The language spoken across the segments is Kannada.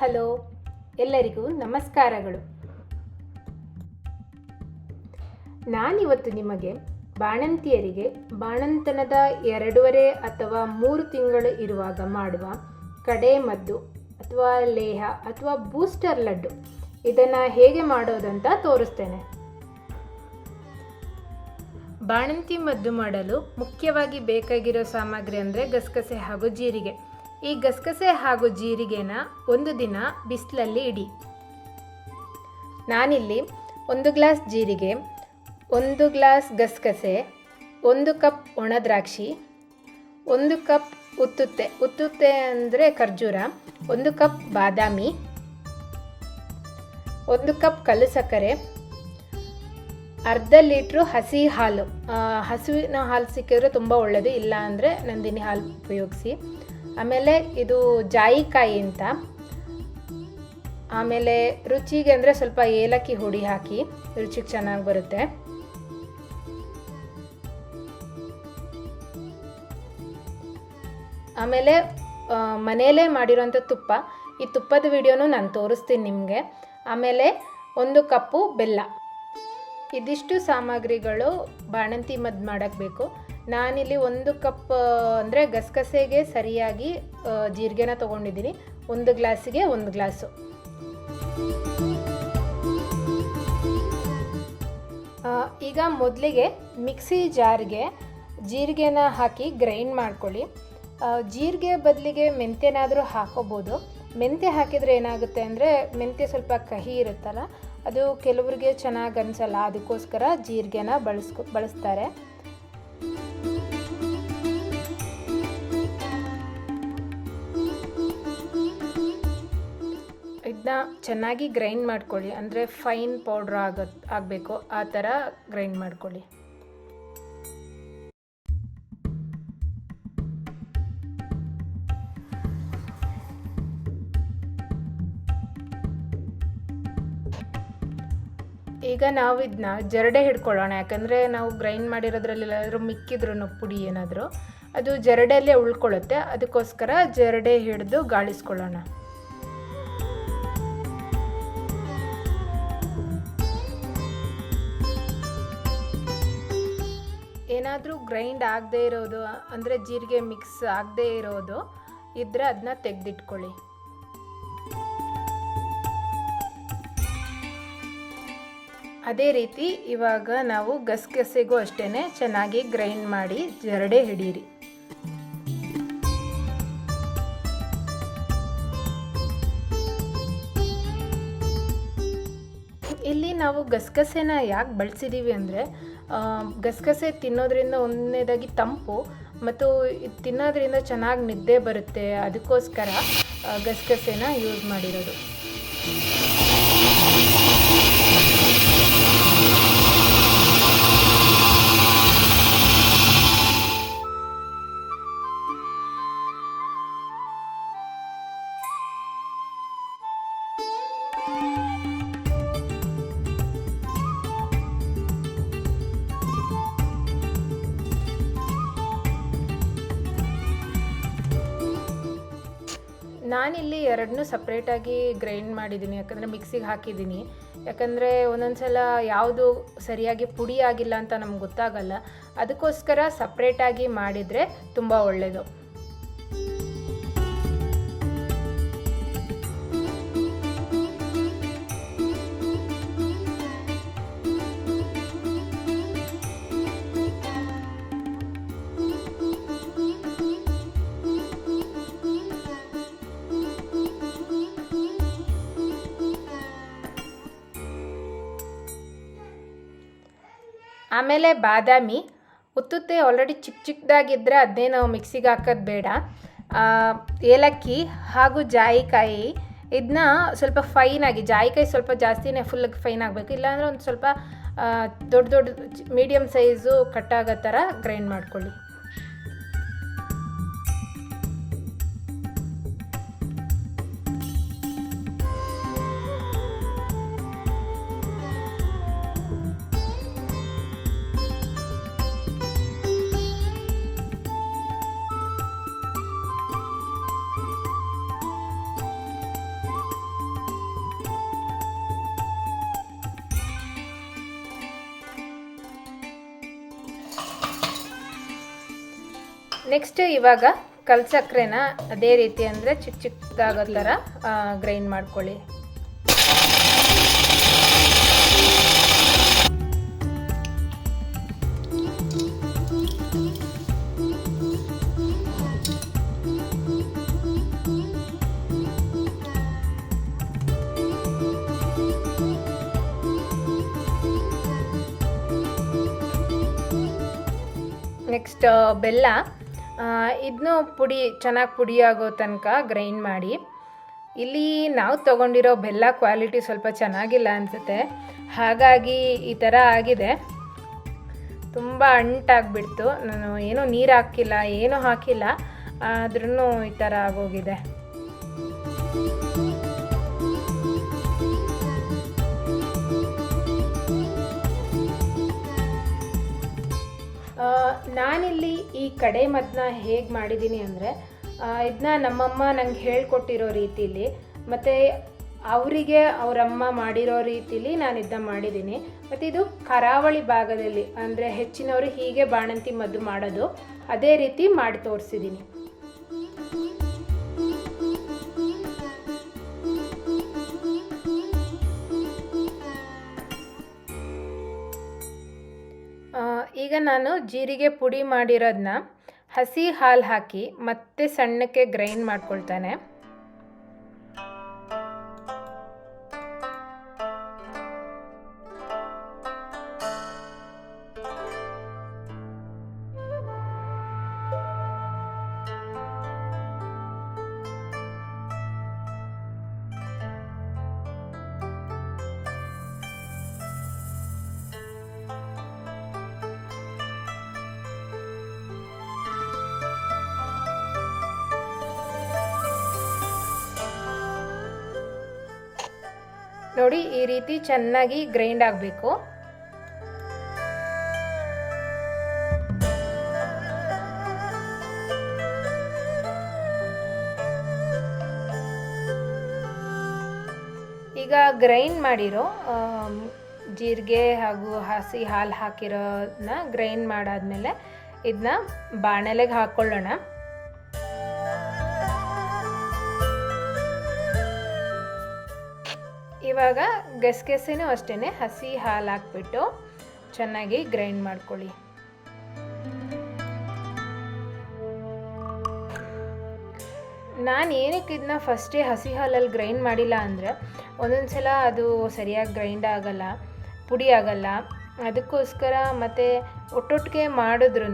ಹಲೋ, ಎಲ್ಲರಿಗೂ ನಮಸ್ಕಾರಗಳು. ನಾನಿವತ್ತು ನಿಮಗೆ ಬಾಣಂತಿಯರಿಗೆ ಬಾಣಂತನದ ಎರಡೂವರೆ ಅಥವಾ ಮೂರು ತಿಂಗಳು ಇರುವಾಗ ಮಾಡುವ ಕಡೆ ಮದ್ದು ಅಥವಾ ಲೇಹ ಅಥವಾ ಬೂಸ್ಟರ್ ಲಡ್ಡು. ಇದನ್ನು ಹೇಗೆ ಮಾಡೋದಂತ ತೋರಿಸ್ತೇನೆ. ಬಾಣಂತಿ ಮದ್ದು ಮಾಡಲು ಮುಖ್ಯವಾಗಿ ಬೇಕಾಗಿರೋ ಸಾಮಗ್ರಿ ಅಂದರೆ ಗಸಗಸೆ ಹಾಗೂ ಜೀರಿಗೆ. ಈ ಗಸಗಸೆ ಹಾಗೂ ಜೀರಿಗೆನ ಒಂದು ದಿನ ಬಿಸಿಲಲ್ಲಿ ಇಡಿ. ನಾನಿಲ್ಲಿ ಒಂದು ಗ್ಲಾಸ್ ಜೀರಿಗೆ, ಒಂದು ಗ್ಲಾಸ್ ಗಸಗಸೆ, ಒಂದು ಕಪ್ ಒಣ ದ್ರಾಕ್ಷಿ, ಒಂದು ಕಪ್ ಉತ್ತುತ್ತೆ. ಉತ್ತುತ್ತೆ ಅಂದರೆ ಖರ್ಜೂರ, ಒಂದು ಕಪ್ ಬಾದಾಮಿ, ಒಂದು ಕಪ್ ಕಲ್ಲು ಸಕ್ಕರೆ, ಅರ್ಧ ಲೀಟ್ರು ಹಸಿ ಹಾಲು. ಹಸುವಿನ ಹಾಲು ಸಿಕ್ಕಿದ್ರೆ ತುಂಬ ಒಳ್ಳೆಯದು ಇಲ್ಲ ಅಂದರೆ ನಂದಿನಿ ಹಾಲು ಉಪಯೋಗಿಸಿ. ಆಮೇಲೆ ಇದು ಜಾಯಿಕಾಯಿ ಅಂತ. ಆಮೇಲೆ ರುಚಿಗೆ ಅಂದರೆ ಸ್ವಲ್ಪ ಏಲಕ್ಕಿ ಹುಡಿ ಹಾಕಿ ರುಚಿಗೆ ಚೆನ್ನಾಗಿ ಬರುತ್ತೆ. ಆಮೇಲೆ ಮನೆಯಲ್ಲೇ ಮಾಡಿರೋಂಥ ತುಪ್ಪ. ಈ ತುಪ್ಪದ ವಿಡಿಯೋನು ನಾನು ತೋರಿಸ್ತೀನಿ ನಿಮಗೆ. ಆಮೇಲೆ ಒಂದು ಕಪ್ಪು ಬೆಲ್ಲ. ಇದಿಷ್ಟು ಸಾಮಗ್ರಿಗಳು ಬಾಣಂತಿ ಮದ್ದು ಮಾಡೋಕ್ಕೆ ಬೇಕು. ನಾನಿಲ್ಲಿ ಒಂದು ಕಪ್ ಅಂದರೆ ಗಸಗಸೆಗೆ ಸರಿಯಾಗಿ ಜೀರಿಗೆನ ತೊಗೊಂಡಿದ್ದೀನಿ. ಒಂದು ಗ್ಲಾಸಿಗೆ ಒಂದು ಗ್ಲಾಸು. ಈಗ ಮೊದಲಿಗೆ ಮಿಕ್ಸಿ ಜಾರ್ಗೆ ಜೀರಿಗೆನ ಹಾಕಿ ಗ್ರೈಂಡ್ ಮಾಡ್ಕೊಳ್ಳಿ. ಜೀರಿಗೆ ಬದಲಿಗೆ ಮೆಂತ್ಯನಾದರೂ ಹಾಕೋಬೋದು. ಮೆಂತ್ಯ ಹಾಕಿದರೆ ಏನಾಗುತ್ತೆ ಅಂದರೆ, ಮೆಂತ್ಯ ಸ್ವಲ್ಪ ಕಹಿ ಇರುತ್ತಲ್ಲ, ಅದು ಕೆಲವರಿಗೆ ಚೆನ್ನಾಗಿ ಅನಿಸಲ್ಲ, ಅದಕ್ಕೋಸ್ಕರ ಜೀರಿಗೆನ ಬಳಸ್ಕೊ, ಬಳಸ್ತಾರೆ. ಇದನ್ನ ಚೆನ್ನಾಗಿ ಗ್ರೈಂಡ್ ಮಾಡ್ಕೊಳ್ಳಿ. ಅಂದರೆ ಫೈನ್ ಪೌಡ್ರ್ ಆಗತ್ ಆಗಬೇಕು. ಆ ಥರ ಗ್ರೈಂಡ್ ಮಾಡ್ಕೊಳ್ಳಿ. ಈಗ ನಾವು ಇದನ್ನ ಜರಡೆ ಹಿಡ್ಕೊಳ್ಳೋಣ. ಯಾಕಂದರೆ ನಾವು ಗ್ರೈಂಡ್ ಮಾಡಿರೋದ್ರಲ್ಲಿ ಎಲ್ಲಾದರೂ ಮಿಕ್ಕಿದ್ರು ಪುಡಿ ಏನಾದರೂ. ಅದು ಜರಡೆಯಲ್ಲೇ ಉಳ್ಕೊಳ್ಳುತ್ತೆ. ಅದಕ್ಕೋಸ್ಕರ ಜರಡೆ ಹಿಡಿದು ಗಾಳಿಸ್ಕೊಳ್ಳೋಣ. ಏನಾದರೂ ಗ್ರೈಂಡ್ ಆಗದೇ ಇರೋದು, ಅಂದರೆ ಜೀರಿಗೆ ಮಿಕ್ಸ್ ಆಗದೇ ಇರೋದು ಇದ್ದರೆ ಅದನ್ನ ತೆಗೆದಿಟ್ಕೊಳ್ಳಿ. ಅದೇ ರೀತಿ ಇವಾಗ ನಾವು ಗಸಗಸೆಗೂ ಅಷ್ಟೇ ಚೆನ್ನಾಗಿ ಗ್ರೈಂಡ್ ಮಾಡಿ ಜರಡೆ ಹಿಡೀರಿ. ಇಲ್ಲಿ ನಾವು ಗಸಗಸೆನ ಯಾಕೆ ಬಳಸಿದ್ದೀವಿ ಅಂದರೆ ಗಸಗಸೆ ತಿನ್ನೋದ್ರಿಂದ ಒಂದನೇದಾಗಿ ತಂಪು ಮತ್ತು ತಿನ್ನೋದ್ರಿಂದ ಚೆನ್ನಾಗಿ ನಿದ್ದೆ ಬರುತ್ತೆ. ಅದಕ್ಕೋಸ್ಕರ ಗಸಗಸೆನ ಯೂಸ್ ಮಾಡಿರೋದು. ನಾನಿಲ್ಲಿ ಎರಡನ್ನೂ ಸಪ್ರೇಟಾಗಿ ಗ್ರೈಂಡ್ ಮಾಡಿದ್ದೀನಿ, ಯಾಕಂದರೆ ಮಿಕ್ಸಿಗೆ ಹಾಕಿದ್ದೀನಿ. ಯಾಕಂದರೆ ಒಂದೊಂದು ಸಲ ಯಾವುದು ಸರಿಯಾಗಿ ಪುಡಿ ಆಗಿಲ್ಲ ಅಂತ ನಮ್ಗೆ ಗೊತ್ತಾಗಲ್ಲ. ಅದಕ್ಕೋಸ್ಕರ ಸಪ್ರೇಟಾಗಿ ಮಾಡಿದರೆ ತುಂಬ ಒಳ್ಳೆಯದು ಆಮೇಲೆ ಬಾದಾಮಿ. ಉತ್ತುತ್ತೆ ಆಲ್ರೆಡಿ ಚಿಕ್ಕ ಚಿಕ್ಕದಾಗಿದ್ದರೆ ಅದನ್ನೇ ನಾವು ಮಿಕ್ಸಿಗೆ ಹಾಕೋದು ಬೇಡ. ಏಲಕ್ಕಿ ಹಾಗೂ ಜಾಯಿಕಾಯಿ. ಇದನ್ನ ಸ್ವಲ್ಪ ಫೈನಾಗಿ ಜಾಯಿಕಾಯಿ ಸ್ವಲ್ಪ ಜಾಸ್ತಿನೇ ಫುಲ್ ಫೈನ್ ಆಗಬೇಕು. ಇಲ್ಲಾಂದರೆ ಒಂದು ಸ್ವಲ್ಪ ದೊಡ್ಡ ದೊಡ್ಡ ಮೀಡಿಯಮ್ ಸೈಜು ಕಟ್ಟಾಗೋ ಥರ ಗ್ರೈಂಡ್ ಮಾಡ್ಕೊಳ್ಳಿ. ನೆಕ್ಸ್ಟ್ ಇವಾಗ ಕಲ್ ಸಕ್ಕರೆನ ಅದೇ ರೀತಿ ಅಂದರೆ ಚಿಕ್ಕ ಚಿಕ್ಕದಾಗೋ ಥರ ಗ್ರೈಂಡ್ ಮಾಡ್ಕೊಳ್ಳಿ. ನೆಕ್ಸ್ಟ್ ಬೆಲ್ಲ. ಇದನ್ನು ಪುಡಿ, ಚೆನ್ನಾಗಿ ಪುಡಿ ಆಗೋ ತನಕ ಗ್ರೈಂಡ್ ಮಾಡಿ. ಇಲ್ಲಿ ನಾವು ತೊಗೊಂಡಿರೋ ಬೆಲ್ಲ ಕ್ವಾಲಿಟಿ ಸ್ವಲ್ಪ ಚೆನ್ನಾಗಿಲ್ಲ ಅನಿಸುತ್ತೆ. ಹಾಗಾಗಿ ಈ ಥರ ಆಗಿದೆ. ತುಂಬ ಅಂಟಾಗ್ಬಿಡ್ತು. ನಾನು ಏನೂ ನೀರು ಹಾಕಿಲ್ಲ ಏನೂ ಹಾಕಿಲ್ಲ. ಆದ್ರೂ ಈ ಥರ ಆಗೋಗಿದೆ. ನಾನಿಲ್ಲಿ ಈ ಕಡೆ ಮದ್ದನ್ನ ಹೇಗೆ ಮಾಡಿದ್ದೀನಿ ಅಂದರೆ ಇದನ್ನ ನಮ್ಮಮ್ಮ ನಂಗೆ ಹೇಳ್ಕೊಟ್ಟಿರೋ ರೀತಿಲಿ, ಮತ್ತು ಅವರಿಗೆ ಅವರಮ್ಮ ಮಾಡಿರೋ ರೀತಿಲಿ ನಾನು ಇದನ್ನ ಮಾಡಿದ್ದೀನಿ ಮತ್ತು ಇದು ಕರಾವಳಿ ಭಾಗದಲ್ಲಿ, ಅಂದರೆ ಹೆಚ್ಚಿನವರು ಹೀಗೆ ಬಾಣಂತಿ ಮದ್ದು ಮಾಡೋದು ಅದೇ ರೀತಿ ಮಾಡಿ ತೋರಿಸಿದ್ದೀನಿ ಈಗ ನಾನು ಜೀರಿಗೆ ಪುಡಿ ಮಾಡಿರೋದನ್ನ ಹಸಿ ಹಾಲು ಹಾಕಿ ಮತ್ತೆ ಸಣ್ಣಕ್ಕೆ ಗ್ರೈಂಡ್ ಮಾಡ್ಕೊಳ್ತಾನೆ. ನೋಡಿ, ಈ ರೀತಿ ಚೆನ್ನಾಗಿ ಗ್ರೈಂಡ್ ಆಗಬೇಕು. ಈಗ ಗ್ರೈಂಡ್ ಮಾಡಿರೋ ಜೀರಿಗೆ ಹಾಗೂ ಹಸಿ ಹಾಲು ಹಾಕಿರೋದನ್ನ ಗ್ರೈಂಡ್ ಮಾಡಾದ್ಮೇಲೆ ಇದನ್ನ ಬಾಣಲೆಗೆ ಹಾಕ್ಕೊಳ್ಳೋಣ ಇವಾಗ ಗಸಗಸೆನೂ ಅಷ್ಟೇ ಹಸಿ ಹಾಲು ಹಾಕ್ಬಿಟ್ಟು ಚೆನ್ನಾಗಿ ಗ್ರೈಂಡ್ ಮಾಡ್ಕೊಳ್ಳಿ. ನಾನು ಏನಕ್ಕೆ ಇದನ್ನ ಫಸ್ಟೇ ಹಸಿ ಹಾಲಲ್ಲಿ ಗ್ರೈಂಡ್ ಮಾಡಿಲ್ಲ ಅಂದರೆ ಒಂದೊಂದು ಸಲ ಅದು ಸರಿಯಾಗಿ ಗ್ರೈಂಡ್ ಆಗಲ್ಲ, ಪುಡಿ ಆಗಲ್ಲ, ಅದಕ್ಕೋಸ್ಕರ ಮತ್ತು ಒಟ್ಟೊಟ್ಟಿಗೆ ಮಾಡಿದ್ರೂ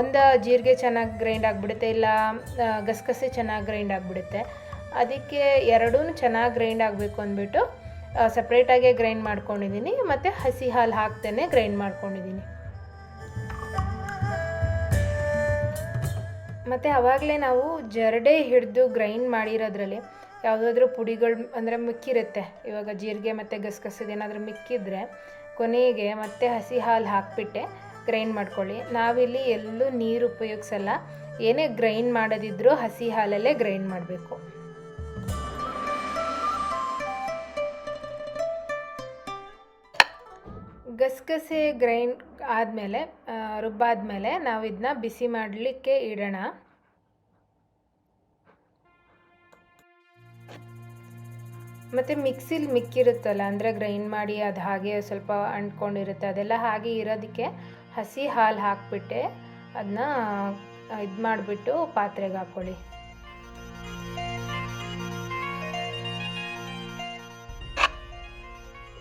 ಒಂದು ಜೀರಿಗೆ ಚೆನ್ನಾಗಿ ಗ್ರೈಂಡ್ ಆಗಿಬಿಡುತ್ತೆ, ಇಲ್ಲ ಗಸಗಸೆ ಚೆನ್ನಾಗಿ ಗ್ರೈಂಡ್ ಆಗಿಬಿಡುತ್ತೆ. ಅದಕ್ಕೆ ಎರಡೂ ಚೆನ್ನಾಗಿ ಗ್ರೈಂಡ್ ಆಗಬೇಕು ಅಂದ್ಬಿಟ್ಟು ಸಪ್ರೇಟಾಗೆ ಗ್ರೈಂಡ್ ಮಾಡ್ಕೊಂಡಿದ್ದೀನಿ ಮತ್ತು ಹಸಿ ಹಾಲು ಹಾಕ್ತೇನೆ ಗ್ರೈಂಡ್ ಮಾಡ್ಕೊಂಡಿದ್ದೀನಿ ಮತ್ತು ಆವಾಗಲೇ ನಾವು ಜರಡೆ ಹಿಡಿದು ಗ್ರೈಂಡ್ ಮಾಡಿರೋದ್ರಲ್ಲಿ ಯಾವುದಾದ್ರೂ ಪುಡಿಗಳು ಅಂದರೆ ಮಿಕ್ಕಿರುತ್ತೆ. ಇವಾಗ ಜೀರಿಗೆ ಮತ್ತು ಗಸಗಸದ ಏನಾದರೂ ಮಿಕ್ಕಿದ್ರೆ ಕೊನೆಗೆ ಮತ್ತೆ ಹಸಿ ಹಾಲು ಹಾಕಿಬಿಟ್ಟೆ ಗ್ರೈಂಡ್ ಮಾಡ್ಕೊಳ್ಳಿ. ನಾವಿಲ್ಲಿ ಎಲ್ಲೂ ನೀರು ಉಪಯೋಗಿಸಲ್ಲ, ಏನೇ ಗ್ರೈಂಡ್ ಮಾಡೋದಿದ್ರೂ ಹಸಿ ಹಾಲಲ್ಲೇ ಗ್ರೈಂಡ್ ಮಾಡಬೇಕು. ಗಸಗಸೆ ಗ್ರೈಂಡ್ ಆದಮೇಲೆ ರುಬ್ಬಾದ್ಮೇಲೆ ನಾವು ಇದನ್ನ ಬಿಸಿ ಮಾಡಲಿಕ್ಕೆ ಇಡೋಣ. ಮತ್ತು ಮಿಕ್ಸಿಲಿ ಮಿಕ್ಕಿರುತ್ತಲ್ಲ, ಅಂದರೆ ಗ್ರೈಂಡ್ ಮಾಡಿ ಅದು ಹಾಗೆ ಸ್ವಲ್ಪ ಅಂಟ್ಕೊಂಡಿರುತ್ತೆ. ಅದೆಲ್ಲ ಹಾಗೆ ಇರೋದಕ್ಕೆ ಹಸಿ ಹಾಲು ಹಾಕಿಬಿಟ್ಟೆ. ಅದನ್ನ ಇದು ಮಾಡಿಬಿಟ್ಟು ಪಾತ್ರೆಗೆ ಹಾಕ್ಕೊಳ್ಳಿ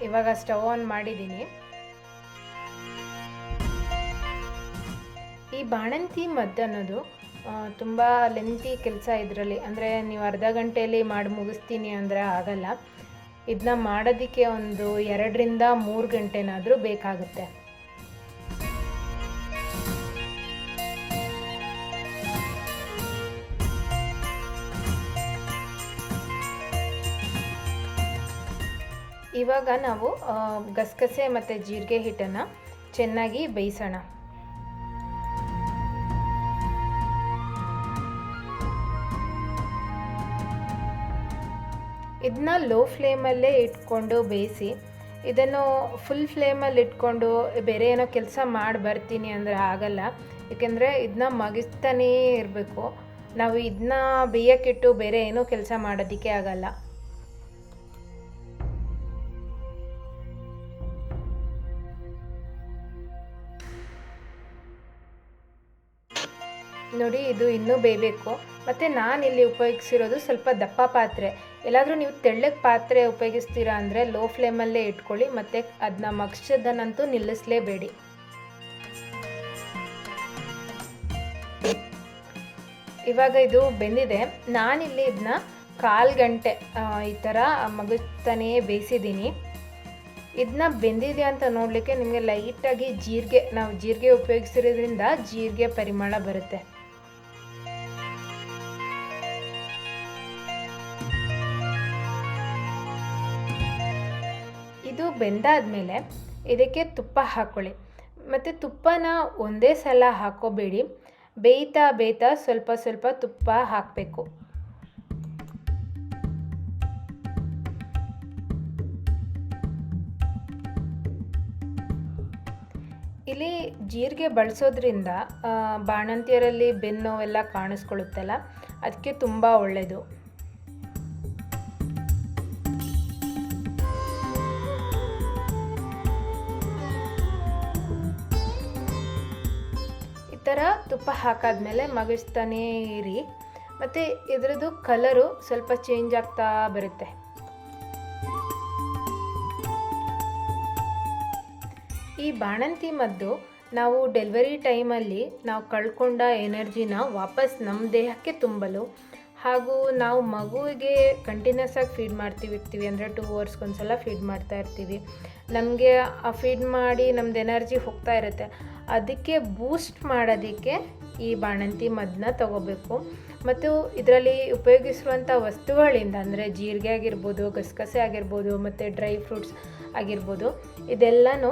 ಇವಾಗ ಸ್ಟವ್ ಆನ್ ಮಾಡಿದ್ದೀನಿ. ಈ ಬಾಣಂತಿ ಮದ್ದು ಅನ್ನೋದು ತುಂಬ ಲೆಂತಿ ಕೆಲಸ ಇದರಲ್ಲಿ. ಅಂದರೆ ನೀವು ಅರ್ಧ ಗಂಟೆಯಲ್ಲಿ ಮಾಡಿ ಮುಗಿಸ್ತೀನಿ ಅಂದರೆ ಆಗಲ್ಲ. ಇದನ್ನ ಮಾಡೋದಕ್ಕೆ ಒಂದು ಎರಡರಿಂದ ಮೂರು ಗಂಟೆನಾದರೂ ಬೇಕಾಗುತ್ತೆ. ಇವಾಗ ನಾವು ಗಸಗಸೆ ಮತ್ತು ಜೀರಿಗೆ ಹಿಟ್ಟನ್ನು ಚೆನ್ನಾಗಿ ಬೇಯಿಸೋಣ. ಇದನ್ನ ಲೋ ಫ್ಲೇಮಲ್ಲೇ ಇಟ್ಕೊಂಡು ಬೇಯಿಸಿ, ಇದನ್ನು ಫುಲ್ ಫ್ಲೇಮಲ್ಲಿ ಇಟ್ಕೊಂಡು ಬೇರೆ ಏನೋ ಕೆಲಸ ಮಾಡಿ ಬರ್ತೀನಿ ಅಂದರೆ ಆಗಲ್ಲ. ಏಕೆಂದರೆ ಇದನ್ನ ಮಗಿಸ್ತಾನೇ ಇರಬೇಕು. ನಾವು ಇದನ್ನ ಬೇಯಕ್ಕಿಟ್ಟು ಬೇರೆ ಏನೂ ಕೆಲಸ ಮಾಡೋದಕ್ಕೆ ಆಗಲ್ಲ. ನೋಡಿ, ಇದು ಇನ್ನೂ ಬೇಯಬೇಕು. ಮತ್ತು ನಾನಿಲ್ಲಿ ಉಪಯೋಗಿಸಿರೋದು ಸ್ವಲ್ಪ ದಪ್ಪ ಪಾತ್ರೆ. ಎಲ್ಲಾದರೂ ನೀವು ತೆಳ್ಳಗೆ ಪಾತ್ರೆ ಉಪಯೋಗಿಸ್ತೀರಾ ಅಂದರೆ ಲೋ ಫ್ಲೇಮಲ್ಲೇ ಇಟ್ಕೊಳ್ಳಿ, ಮತ್ತು ಅದನ್ನ ಮಗ್ಸೋದನ್ನಂತೂ ನಿಲ್ಲಿಸಲೇಬೇಡಿ. ಇವಾಗ ಇದು ಬೆಂದಿದೆ. ನಾನಿಲ್ಲಿ ಇದನ್ನ ಕಾಲು ಗಂಟೆ ಈ ಥರ ಮಗುತ್ತಾನೇ ಬೇಯಿಸಿದ್ದೀನಿ. ಇದನ್ನ ಬೆಂದಿದೆ ಅಂತ ನೋಡಲಿಕ್ಕೆ ನಿಮಗೆ ಲೈಟಾಗಿ ಜೀರಿಗೆ, ನಾವು ಜೀರಿಗೆ ಉಪಯೋಗಿಸಿರೋದ್ರಿಂದ ಜೀರಿಗೆ ಪರಿಮಳ ಬರುತ್ತೆ. ಬೆಂದಾದ್ಮೇಲೆ ಇದಕ್ಕೆ ತುಪ್ಪ ಹಾಕ್ಕೊಳ್ಳಿ ಮತ್ತು ತುಪ್ಪನ ಒಂದೇ ಸಲ ಹಾಕೋಬೇಡಿ. ಬೇಯ್ತಾ ಬೇಯ್ತಾ ಸ್ವಲ್ಪ ಸ್ವಲ್ಪ ತುಪ್ಪ ಹಾಕಬೇಕು. ಇಲ್ಲಿ ಜೀರಿಗೆ ಬಳಸೋದ್ರಿಂದ ಬಾಣಂತಿಯರಲ್ಲಿ ಬೆನ್ನು ಎಲ್ಲ ಕಾಣಿಸ್ಕೊಳ್ಳುತ್ತಲ್ಲ, ಅದಕ್ಕೆ ತುಂಬ ಒಳ್ಳೆಯದು ಥರ ತುಪ್ಪ ಹಾಕಾದ್ಮೇಲೆ ಮಗಿಸ್ತಾನೇ ಇರಿ. ಮತ್ತು ಇದರದ್ದು ಕಲರು ಸ್ವಲ್ಪ ಚೇಂಜ್ ಆಗ್ತಾ ಬರುತ್ತೆ. ಈ ಬಾಣಂತಿ ಮದ್ದು ನಾವು ಡೆಲಿವರಿ ಟೈಮಲ್ಲಿ ನಾವು ಕಳ್ಕೊಂಡ ಎನರ್ಜಿನ ವಾಪಸ್ ನಮ್ಮ ದೇಹಕ್ಕೆ ತುಂಬಲು ಹಾಗೂ ನಾವು ಮಗುವಿಗೆ ಕಂಟಿನ್ಯೂಸ್ ಆಗಿ ಫೀಡ್ ಮಾಡ್ತೀವಿ, ಇರ್ತೀವಿ ಅಂದರೆ ಟೂ ಅವರ್ಸ್ಗೆ ಒಂದ್ಸಲ ಫೀಡ್ ಮಾಡ್ತಾ ಇರ್ತೀವಿ. ನಮಗೆ ಆ ಫೀಡ್ ಮಾಡಿ ನಮ್ದು ಎನರ್ಜಿ ಹೋಗ್ತಾ ಇರುತ್ತೆ. ಅದಕ್ಕೆ ಬೂಸ್ಟ್ ಮಾಡೋದಕ್ಕೆ ಈ ಬಾಣಂತಿ ಮದ್ದನ್ನ ತಗೋಬೇಕು. ಮತ್ತು ಇದರಲ್ಲಿ ಉಪಯೋಗಿಸುವಂಥ ವಸ್ತುಗಳಿಂದ, ಅಂದರೆ ಜೀರಿಗೆ ಆಗಿರ್ಬೋದು, ಗಸಗಸೆ ಆಗಿರ್ಬೋದು, ಮತ್ತು ಡ್ರೈ ಫ್ರೂಟ್ಸ್ ಆಗಿರ್ಬೋದು, ಇದೆಲ್ಲನೂ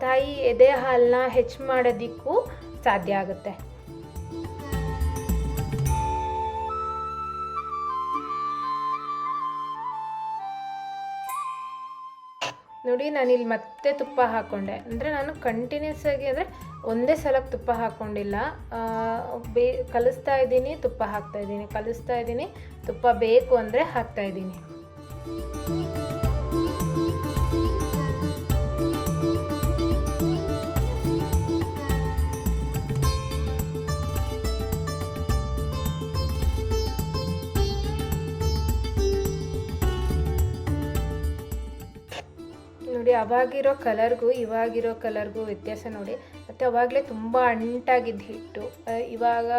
ತಾಯಿ ಎದೆ ಹಾಲನ್ನ ಹೆಚ್ಚು ಮಾಡೋದಕ್ಕೂ ಸಾಧ್ಯ ಆಗುತ್ತೆ. ನೋಡಿ, ನಾನಿಲ್ಲಿ ಮತ್ತೆ ತುಪ್ಪ ಹಾಕ್ಕೊಂಡೆ ಅಂದರೆ ನಾನು ಕಂಟಿನ್ಯೂಸ್ ಆಗಿ ಅಂದರೆ ಒಂದೇ ಸಲಕ್ಕೆ ತುಪ್ಪ ಹಾಕ್ಕೊಂಡಿಲ್ಲ ಬೇ, ಕಲಿಸ್ತಾ ಇದ್ದೀನಿ, ತುಪ್ಪ ಹಾಕ್ತಾ ಇದ್ದೀನಿ. ಕಲಿಸ್ತಾ ಇದ್ದೀನಿ, ತುಪ್ಪ ಬೇಕು ಅಂದರೆ ಹಾಕ್ತಾ ಅವಾಗಿರೋ ಕಲರ್ಗೂ ಇವಾಗಿರೋ ಕಲರ್ಗೂ ವ್ಯತ್ಯಾಸ ನೋಡಿ. ಮತ್ತು ಅವಾಗಲೇ ತುಂಬ ಅಂಟಾಗಿದ್ದು ಹಿಟ್ಟು. ಇವಾಗ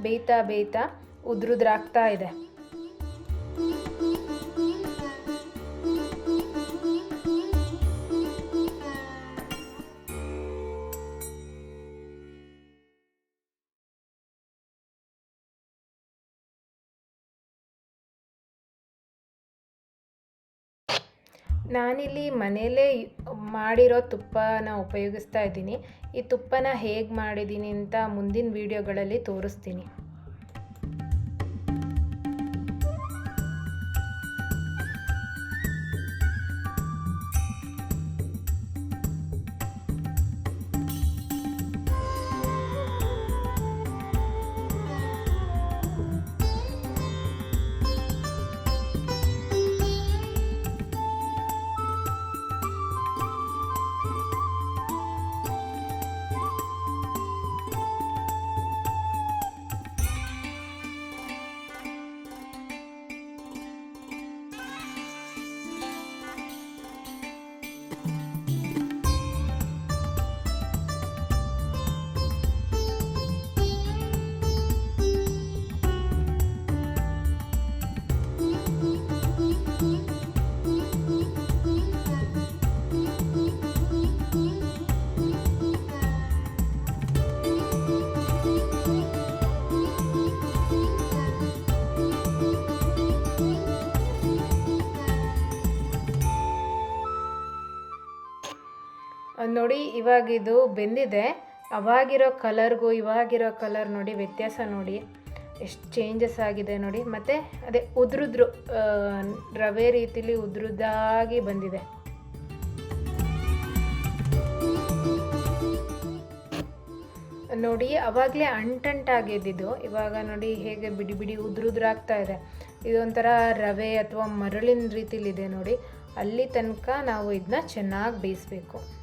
ಬೇಯ್ತಾ ಬೇಯ್ತಾ ಉದ್ರುದ್ರಾಗ್ತಾ ಇದೆ. ನಾನಿಲ್ಲಿ ಮನೆಯಲ್ಲೇ ಮಾಡಿರೋ ತುಪ್ಪನ ಉಪಯೋಗಿಸ್ತಾ ಇದ್ದೀನಿ. ಈ ತುಪ್ಪನ ಹೇಗೆ ಮಾಡಿದ್ದೀನಿ ಅಂತ ಮುಂದಿನ ವೀಡಿಯೋಗಳಲ್ಲಿ ತೋರಿಸ್ತೀನಿ. ನೋಡಿ, ಇವಾಗ ಇದು ಬೆಂದಿದೆ. ಅವಾಗಿರೋ ಕಲರ್ಗೂ ಇವಾಗಿರೋ ಕಲರ್ ನೋಡಿ, ವ್ಯತ್ಯಾಸ ನೋಡಿ. ಎಷ್ಟು ಚೇಂಜಸ್ ಆಗಿದೆ ನೋಡಿ. ಮತ್ತು ಅದೇ ಉದುರಿದ್ರು ರವೆ ರೀತಿಲಿ ಉದುರುದಾಗಿ ಬಂದಿದೆ. ನೋಡಿ, ಅವಾಗಲೇ ಅಂಟಂಟಾಗಿದ್ದಿದ್ದು ಇವಾಗ ನೋಡಿ, ಹೇಗೆ ಬಿಡಿ ಬಿಡಿ ಉದುರುದ್ರಾಗ್ತಾ ಇದೆ. ಇದೊಂಥರ ರವೆ ಅಥವಾ ಮರಳಿನ ರೀತಿಲಿದೆ ನೋಡಿ. ಅಲ್ಲಿ ತನಕ ನಾವು ಇದನ್ನ ಚೆನ್ನಾಗಿ ಬೇಯಿಸ್ಬೇಕು.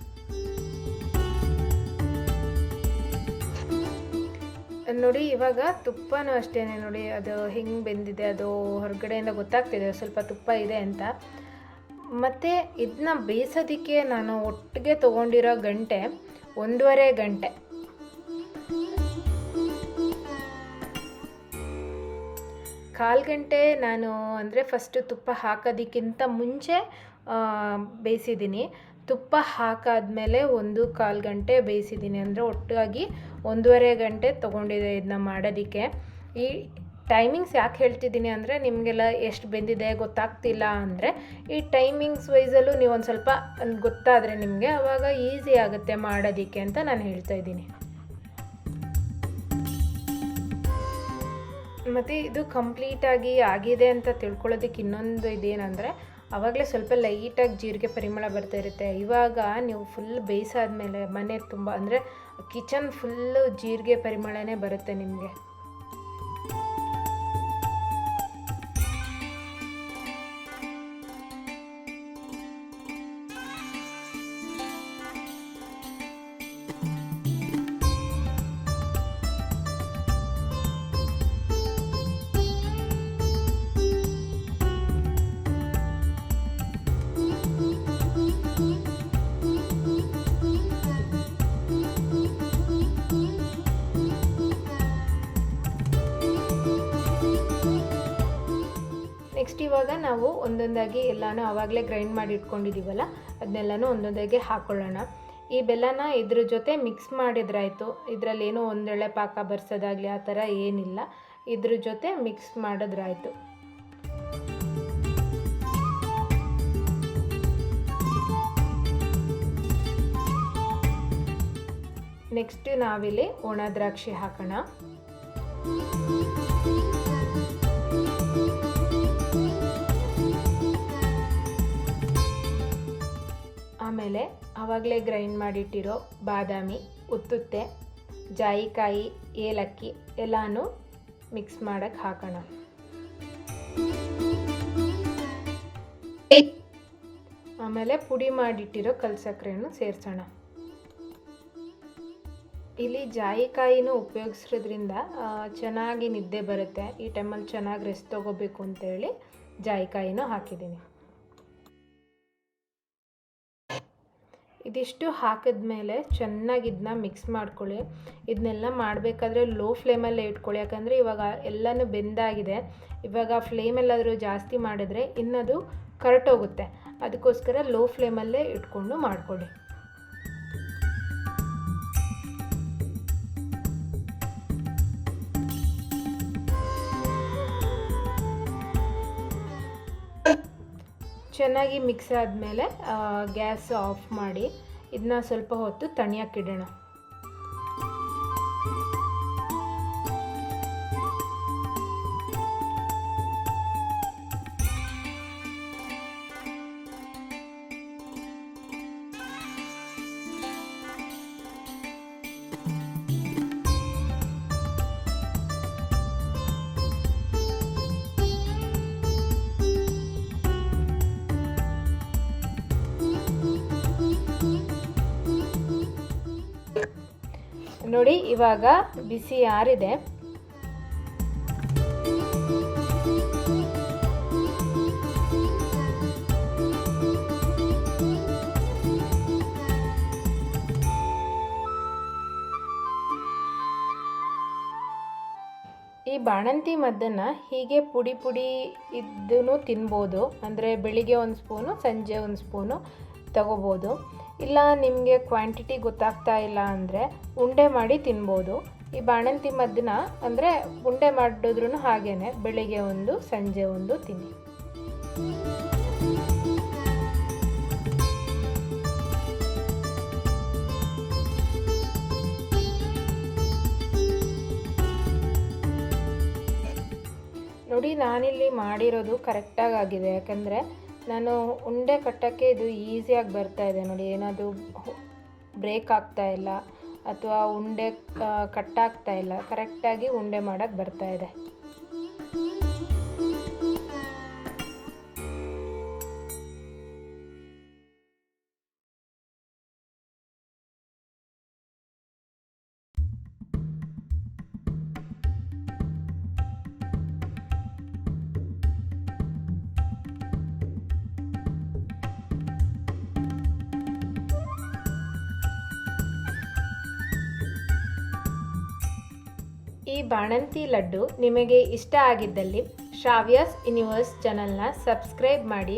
ನೋಡಿ, ಇವಾಗ ತುಪ್ಪನೂ ಅಷ್ಟೇ ನೋಡಿ, ಅದು ಹೆಂಗೆ ಬೆಂದಿದೆ, ಅದು ಹೊರಗಡೆಯಿಂದ ಗೊತ್ತಾಗ್ತಿದೆ, ಸ್ವಲ್ಪ ತುಪ್ಪ ಇದೆ ಅಂತ. ಮತ್ತು ಇದನ್ನ ಬೇಯಿಸೋದಕ್ಕೆ ನಾನು ಒಟ್ಟಿಗೆ ತೊಗೊಂಡಿರೋ ಗಂಟೆ ಒಂದೂವರೆ ಗಂಟೆ. ಕಾಲು ಗಂಟೆ ನಾನು ಅಂದರೆ ಫಸ್ಟು ತುಪ್ಪ ಹಾಕೋದಕ್ಕಿಂತ ಮುಂಚೆ ಬೇಯಿಸಿದ್ದೀನಿ. ತುಪ್ಪ ಹಾಕಾದ್ಮೇಲೆ ಒಂದು ಕಾಲು ಗಂಟೆ ಬೇಯಿಸಿದ್ದೀನಿ ಅಂದರೆ ಒಟ್ಟಾಗಿ ಒಂದೂವರೆ ಗಂಟೆ ತೊಗೊಂಡಿದೆ ಇದನ್ನ ಮಾಡೋದಕ್ಕೆ. ಈ ಟೈಮಿಂಗ್ಸ್ ಯಾಕೆ ಹೇಳ್ತಿದ್ದೀನಿ ಅಂದರೆ ನಿಮಗೆಲ್ಲ ಎಷ್ಟು ಬೆಂದಿದೆ ಗೊತ್ತಾಗ್ತಿಲ್ಲ ಅಂದರೆ ಈ ಟೈಮಿಂಗ್ಸ್ ವೈಸಲ್ಲೂ ನೀವು ಒಂದು ಸ್ವಲ್ಪ ಗೊತ್ತಾದರೆ ನಿಮಗೆ ಆವಾಗ ಈಸಿ ಆಗುತ್ತೆ ಮಾಡೋದಕ್ಕೆ ಅಂತ ನಾನು ಹೇಳ್ತಾ ಇದ್ದೀನಿ. ಮತ್ತು ಇದು ಕಂಪ್ಲೀಟಾಗಿ ಆಗಿದೆ ಅಂತ ತಿಳ್ಕೊಳ್ಳೋದಕ್ಕೆ ಇನ್ನೊಂದು ಇದೇನಂದರೆ ಆವಾಗಲೇ ಸ್ವಲ್ಪ ಲೈಟಾಗಿ ಜೀರಿಗೆ ಪರಿಮಳ ಬರ್ತಾ ಇರುತ್ತೆ. ಇವಾಗ ನೀವು ಫುಲ್ ಬೇಯಿಸಾದ್ಮೇಲೆ ಮನೆ ತುಂಬ ಅಂದರೆ ಕಿಚನ್ ಫುಲ್ಲು ಜೀರಿಗೆ ಪರಿಮಳನೇ ಬರುತ್ತೆ ನಿಮಗೆ. ಇವಾಗ ನಾವು ಒಂದೊಂದಾಗಿ ಎಲ್ಲನೂ ಆವಾಗಲೇ ಗ್ರೈಂಡ್ ಮಾಡಿ ಇಟ್ಕೊಂಡಿದ್ದೀವಲ್ಲ ಅದನ್ನೆಲ್ಲನೂ ಒಂದೊಂದಾಗಿ ಹಾಕ್ಕೊಳ್ಳೋಣ ಈ ಬೆಲ್ಲನ ಇದ್ರ ಜೊತೆ ಮಿಕ್ಸ್ ಮಾಡಿದ್ರಾಯಿತು. ಇದರಲ್ಲಿ ಏನೋ ಒಂದೊಳ್ಳೆ ಪಾಕ ಬರ್ಸೋದಾಗಲಿ ಆ ಥರ ಏನಿಲ್ಲ. ಇದ್ರ ಜೊತೆ ಮಿಕ್ಸ್ ಮಾಡಿದ್ರಾಯಿತು. ನೆಕ್ಸ್ಟ್ ನಾವಿಲ್ಲಿ ಒಣ ದ್ರಾಕ್ಷಿ ಹಾಕೋಣ. ಆಮೇಲೆ ಆವಾಗಲೇ ಗ್ರೈಂಡ್ ಮಾಡಿಟ್ಟಿರೋ ಬಾದಾಮಿ, ಉತ್ತುತ್ತೆ, ಜಾಯಿಕಾಯಿ, ಏಲಕ್ಕಿ ಎಲ್ಲನೂ ಮಿಕ್ಸ್ ಮಾಡಕ್ಕೆ ಹಾಕೋಣ. ಆಮೇಲೆ ಪುಡಿ ಮಾಡಿಟ್ಟಿರೋ ಕಲ್ಸಕ್ರೆಯನ್ನು ಸೇರಿಸೋಣ. ಇಲ್ಲಿ ಜಾಯಿಕಾಯಿನೂ ಉಪಯೋಗಿಸೋದ್ರಿಂದ ಚೆನ್ನಾಗಿ ನಿದ್ದೆ ಬರುತ್ತೆ. ಈ ಟೈಮಲ್ಲಿ ಚೆನ್ನಾಗಿ ರೆಸ್ಟ್ ತೊಗೋಬೇಕು ಅಂತೇಳಿ ಜಾಯಿಕಾಯಿನೂ ಹಾಕಿದ್ದೀನಿ. ಇದಿಷ್ಟು ಹಾಕಿದ್ಮೇಲೆ ಚೆನ್ನಾಗಿ ಇದನ್ನ ಮಿಕ್ಸ್ ಮಾಡ್ಕೊಳ್ಳಿ. ಇದನ್ನೆಲ್ಲ ಮಾಡಬೇಕಾದ್ರೆ ಲೋ ಫ್ಲೇಮಲ್ಲೇ ಇಟ್ಕೊಳ್ಳಿ. ಯಾಕಂದರೆ ಇವಾಗ ಎಲ್ಲನೂ ಬೆಂದಾಗಿದೆ. ಇವಾಗ ಫ್ಲೇಮೆಲ್ಲಾದರೂ ಜಾಸ್ತಿ ಮಾಡಿದ್ರೆ ಇನ್ನದು ಕರಟೋಗುತ್ತೆ. ಅದಕ್ಕೋಸ್ಕರ ಲೋ ಫ್ಲೇಮಲ್ಲೇ ಇಟ್ಕೊಂಡು ಮಾಡ್ಕೊಳ್ಳಿ. ಚೆನ್ನಾಗಿ ಮಿಕ್ಸ್ ಆದಮೇಲೆ ಗ್ಯಾಸ್ ಆಫ್ ಮಾಡಿ ಇದನ್ನ ಸ್ವಲ್ಪ ಹೊತ್ತು ತಣಿಯಕ್ಕಿಡೋಣ ನೋಡಿ, ಇವಾಗ ಬಿಸಿ ಆರಿದೆ. ಈ ಬಾಣಂತಿ ಮದ್ದನ್ನ ಹೀಗೆ ಪುಡಿ ಪುಡಿ ಇದ್ದೂ ತಿನ್ಬೋದು. ಅಂದರೆ ಬೆಳಿಗ್ಗೆ ಒಂದು ಸ್ಪೂನು ಸಂಜೆ ಒಂದು ಸ್ಪೂನು ತಗೋಬೋದು. ಇಲ್ಲ, ನಿಮಗೆ ಕ್ವಾಂಟಿಟಿ ಗೊತ್ತಾಗ್ತಾ ಇಲ್ಲ ಅಂದರೆ ಉಂಡೆ ಮಾಡಿ ತಿನ್ಬೋದು. ಈ ಬಾಣಂತಿ ಮದ್ದನ್ನ ಅಂದರೆ ಉಂಡೆ ಮಾಡಿದ್ರೂ ಹಾಗೇ ಬೆಳಿಗ್ಗೆ ಒಂದು, ಸಂಜೆ ಒಂದು ತಿನ್ನಿ. ನೋಡಿ, ನಾನಿಲ್ಲಿ ಮಾಡಿರೋದು ಕರೆಕ್ಟಾಗಿ ಆಗಿದೆ. ಯಾಕಂದರೆ ನಾನು ಉಂಡೆ ಕಟ್ಟೋಕ್ಕೆ ಇದು ಈಸಿಯಾಗಿ ಬರ್ತಾ ಇದೆ ನೋಡಿ. ಏನಾದರೂ ಬ್ರೇಕ್ ಆಗ್ತಾ ಇಲ್ಲ ಅಥವಾ ಉಂಡೆ ಕಟ್ಟಾಗ್ತಾ ಇಲ್ಲ. ಕರೆಕ್ಟಾಗಿ ಉಂಡೆ ಮಾಡೋಕ್ಕೆ ಬರ್ತಾ ಇದೆ. ಈ ಬಾಣಂತಿ ಲಡ್ಡು ನಿಮಗೆ ಇಷ್ಟ ಆಗಿದ್ದಲ್ಲಿ ಶ್ರಾವ್ಯಾಸ್ ಯೂನಿವರ್ಸ್ ಚಾನಲ್ನ ಸಬ್ಸ್ಕ್ರೈಬ್ ಮಾಡಿ,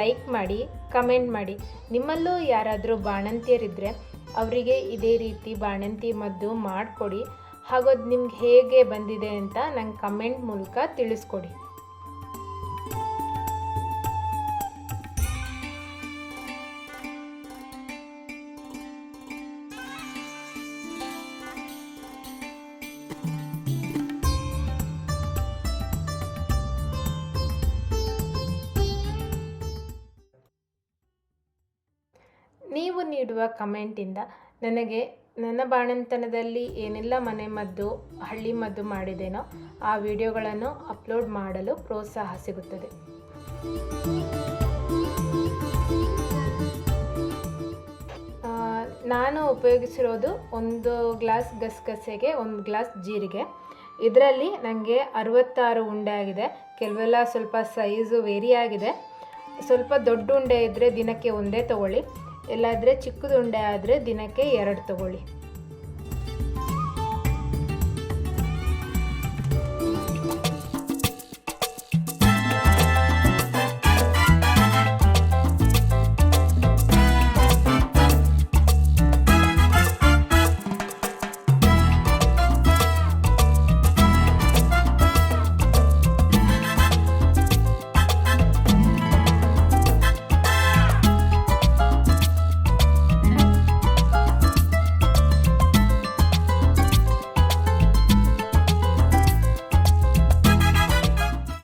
ಲೈಕ್ ಮಾಡಿ, ಕಮೆಂಟ್ ಮಾಡಿ. ನಿಮ್ಮಲ್ಲೂ ಯಾರಾದರೂ ಬಾಣಂತಿಯರಿದ್ದರೆ ಅವರಿಗೆ ಇದೇ ರೀತಿ ಬಾಣಂತಿ ಮದ್ದು ಮಾಡಿಕೊಡಿ. ಹಾಗೂ ಅದು ನಿಮ್ಗೆ ಹೇಗೆ ಬಂದಿದೆ ಅಂತ ನಂಗೆ ಕಮೆಂಟ್ ಮೂಲಕ ತಿಳಿಸ್ಕೊಡಿ. ನೀಡುವ ಕಮೆಂಟಿಂದ ನನಗೆ ನನ್ನ ಬಾಣಂತನದಲ್ಲಿ ಏನೆಲ್ಲ ಮನೆ ಮದ್ದು, ಹಳ್ಳಿ ಮದ್ದು ಮಾಡಿದ್ದೇನೋ ಆ ವಿಡಿಯೋಗಳನ್ನು ಅಪ್ಲೋಡ್ ಮಾಡಲು ಪ್ರೋತ್ಸಾಹ ಸಿಗುತ್ತದೆ. ನಾನು ಉಪಯೋಗಿಸಿರೋದು ಒಂದು ಗ್ಲಾಸ್ ಗಸಗಸೆಗೆ, ಒಂದು ಗ್ಲಾಸ್ ಜೀರಿಗೆ. ಇದರಲ್ಲಿ ನನಗೆ ಅರವತ್ತಾರು ಉಂಡೆ ಆಗಿದೆ. ಕೆಲವೆಲ್ಲ ಸ್ವಲ್ಪ ಸೈಜು ವೇರಿ ಸ್ವಲ್ಪ ದೊಡ್ಡ ಉಂಡೆ ಇದ್ದರೆ ದಿನಕ್ಕೆ ಒಂದೇ ತಗೊಳ್ಳಿ. ಇಲ್ಲಾದರೆ ಚಿಕ್ಕದುಂಡೆ ಆದರೆ ದಿನಕ್ಕೆ ಎರಡು ತಗೊಳ್ಳಿ.